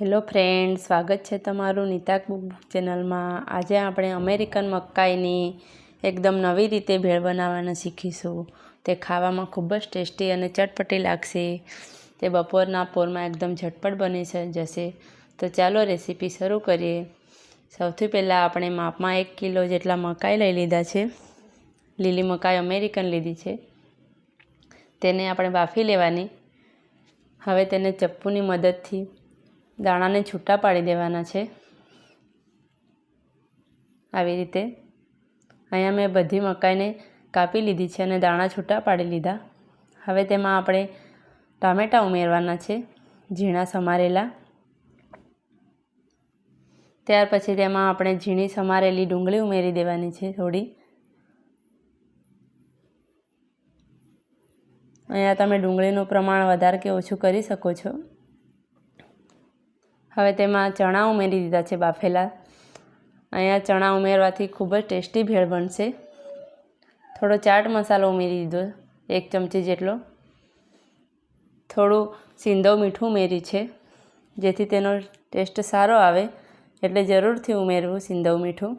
Hello friend, સ્વાગત છે તમારું નીતા કુક ચેનલમાં. આજે આપણે અમેરિકન મકાઈની એકદમ નવી રીતે ભેળ બનાવવાના શીખીશું. તે ખાવામાં ખૂબ જ ટેસ્ટી અને ચટપટી લાગશે. તે બપોરના પોરમાં એકદમ ઝટપટ બની જશે. તો ચાલો રેસીપી શરૂ કરીએ. સૌથી પહેલાં આપણે માપમાં એક કિલો જેટલા મકાઈ લઈ લીધા છે. લીલી મકાઈ અમેરિકન લીધી છે. તેને આપણે બાફી લેવાની. હવે તેને ચપ્પુની મદદથી દાણાને છૂટા પાડી દેવાના છે. આવી રીતે અહીંયા મેં બધી મકાઈને કાપી લીધી છે અને દાણા છૂટા પાડી લીધા. હવે તેમાં આપણે ટામેટાં ઉમેરવાના છે, ઝીણા સમારેલા. ત્યાર પછી તેમાં આપણે ઝીણી સમારેલી ડુંગળી ઉમેરી દેવાની છે થોડી. અહીંયા તમે ડુંગળીનું પ્રમાણ વધારે કે ઓછું કરી શકો છો. હવે તેમાં ચણા ઉમેરી દીધા છે બાફેલા. અહીંયા ચણા ઉમેરવાથી ખૂબ જ ટેસ્ટી ભેળ બનશે. થોડો ચાટ મસાલો ઉમેરી દીધો, એક ચમચી જેટલો. થોડું સિંધવ મીઠું ઉમેરી છે, જેથી તેનો ટેસ્ટ સારો આવે. એટલે જરૂરથી ઉમેરવું સિંધવ મીઠું.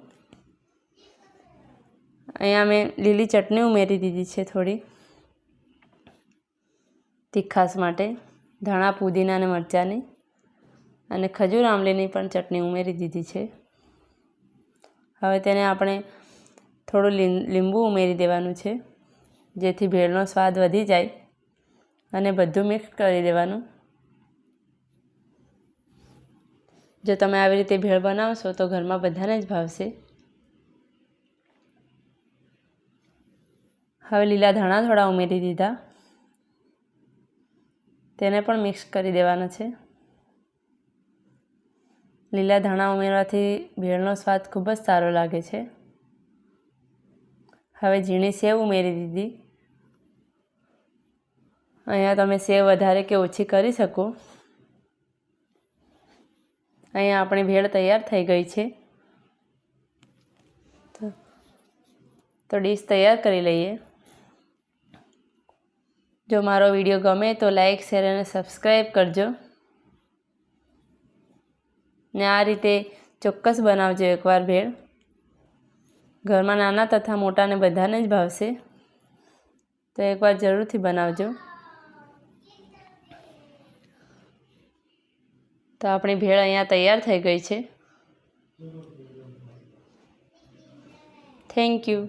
અહીંયા મેં લીલી ચટણી ઉમેરી દીધી છે થોડી. તીખાસ માટે, ધાણા, પુદીના અને મરચાંની. અને ખજૂર આમલીની પણ ચટણી ઉમેરી દીધી છે. હવે તેને આપણે થોડું લીંબુ ઉમેરી દેવાનું છે, જેથી ભેળનો સ્વાદ વધી જાય અને બધું મિક્સ કરી દેવાનું. જો તમે આવી રીતે ભેળ બનાવશો તો ઘરમાં બધાને જ ભાવશે. હવે લીલા ધાણા થોડા ઉમેરી દીધા. તેને પણ મિક્સ કરી દેવાના છે. લીલા ધાણા ઉમેરવાથી ભેળનો સ્વાદ ખૂબ જ સારો લાગે છે. હવે ઝીણી સેવ ઉમેરી દીધી. અહીંયા તમે સેવ વધારે કે ઓછી કરી શકો. અહીંયા આપણી ભેળ તૈયાર થઈ ગઈ છે. તો ડીશ તૈયાર કરી લઈએ. જો મારો વીડિયો ગમે તો લાઈક, શેર અને સબસ્ક્રાઈબ કરજો. ને આ રીતે ચોક્કસ બનાવજો એકવાર ભેળ. ઘરમાં નાના તથા મોટાને બધાને જ ભાવશે. તો એકવાર જરૂરથી બનાવજો. તો આપણી ભેળ અહીંયા તૈયાર થઈ ગઈ છે. Thank you